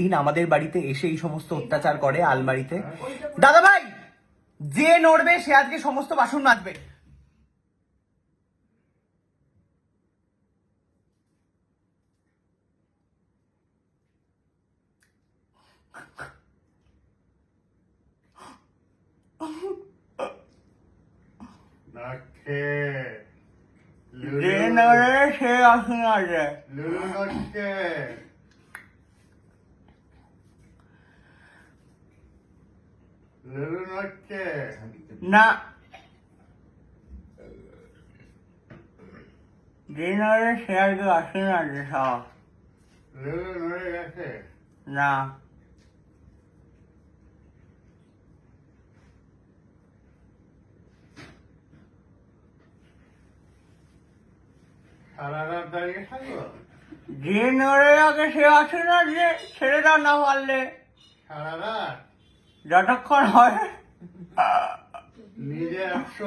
দিন আমাদের বাড়িতে এসে এই সমস্ত অত্যাচার করে আলমারিতে। দাদা ভাই যে নড়বে সে আজকে সমস্ত বাসন মাজবে। নাকে যে নড়ে সে বাসন না। যে নড়ে সে মাজবে সব? লুলু না। যে নড়ে আগে সে ছেড়ে দাও না পারলে। সারা রাত যতক্ষণ হয়। নিজে একশো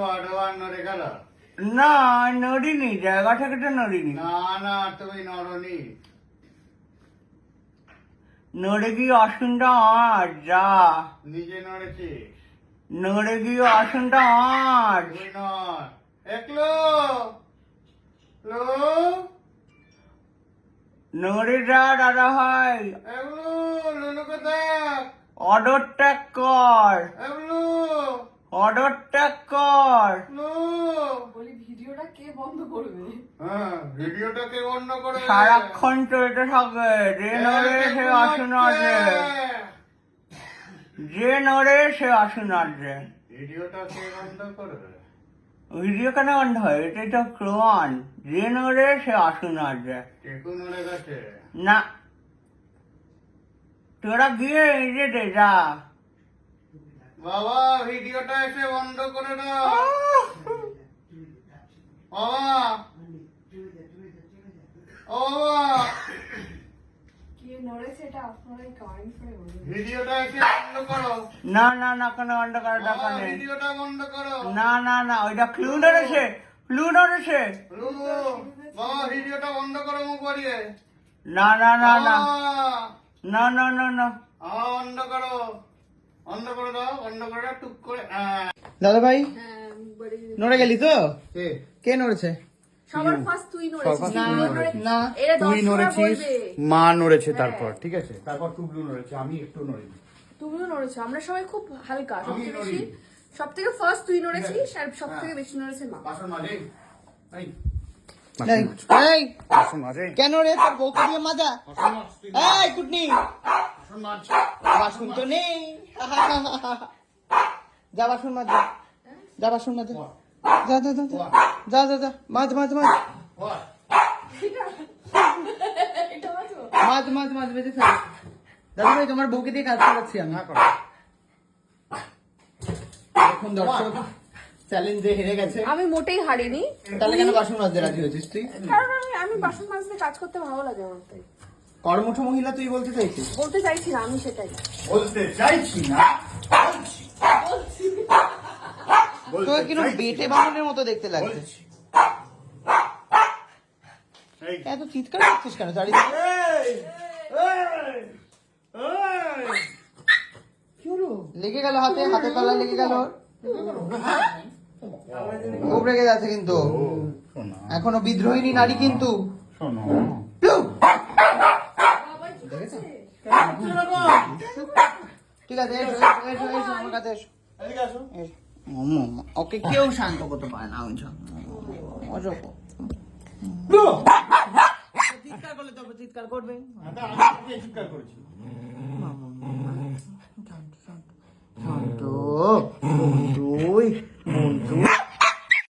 না নড়িনি জায়গা থেকে তো নড়িনি। না না তুমি নড়নি। নড়ে গিয়ে আসনটা আমার যা। নিজে নড়েছিস নড়ে গিয়ে আসনটা নয় একলো লো নড়ে যা দাদা লুলুকে দেখ অর্ডার ট্যাগ কর। একলো অর্ডার ট্যাগ কর। বলি ভিডিওটা কে বন্ধ করবে? হ্যাঁ ভিডিওটাকে বন্ধ করে দে। সারাক্ষণ চলতে থাকবে। যে নড়ে সে আসুন আছে যে নড়ে সে আসন আছে ভিডিওটাকে বন্ধ করবে? ভিডিও কেন বন্ধ হয়? এটাই তো প্রমাণ। যে নড়ে সে আসুন গেছে। না তোরা গিয়ে দে যা। বাবা ভিডিওটা এসে বন্ধ করে দাও। বাবা। ও বাবা। করে বলবেন ভিডিওটা এসে বন্ধ করো। না না না কোনো বন্ধ করার বাবা দরকার নেই। ভিডিওটা বন্ধ করো। না না না ওইটা ক্লু ধরেছে ক্লু ধরেছে বাবা ভিডিওটা বন্ধ করো মুখ বাড়িয়ে। না না না না। না না না না। বন্ধ করো। বন্ধ করে দাও বন্ধ করে টুক করে দাদা ভাই হ্যাঁ নড়ে গেলি তো? কে? নড়েছে? সবার ফার্স্ট তুই নড়েছিস না, না, তুই নড়েছিস মা নড়েছে হ্যাঁ। তারপর ঠিক আছে? তারপর টুবলু নড়েছে আমি একটু নড়িনি। তুমিও নড়েছো আমরা সবাই খুব হালকা সবথেকে বেশি সব থেকে ফার্স্ট তুই নড়েছিস আর সব থেকে হ্যাঁ। বেশি নড়েছে মা। কেন রে তোর বউকে দিয়ে মাজা? এই কুটনি। বাসন তো নেই। যা বাসন মাজ। যা। যা বাসন মাজ। যা। যা যা যা। যা। যা যা। যা মাছ মাছ মাছ বেঁচে ফেল। দাদা ভাই তোমার বউকে দিয়ে কাজ করাচ্ছি আমি। না এখন দর্শক চ্যালেঞ্জে হেরে গেছে। আমি মোটেই হারিনি। তাহলে কেন বাসন মাজতে রাজি হয়েছিস তুই? কারণ আমি আমি বাসন মাজতে কাজ করতে ভালো লাগে আমার তাই। কর্মঠ মহিলা তুই বলতে চাইছিস? বলতে চাইছি না আমি সেটাই। বলতে চাইছি না বেটে বামনের মতো দেখতে লাগছে। এত চিৎকার করছিস কেন? চারিদিকে এই, এই, এই। কি হলো? লেগে গেল হাতে হাতে তলা লেগে গেল। খুব রেগে যাচ্ছে কিন্তু। শোনো, এখনও বিদ্রোহিনী নারী কিন্তু। শোনো। ঠিক আছে এসো এসো এসো আমার কাছে এসো। ওকে কেউ শান্ত করতে পারে না আমি অযোগ্য। চিৎকার করলে তবে চিৎকার করবে। হ্যাঁ, চিৎকার করেছি।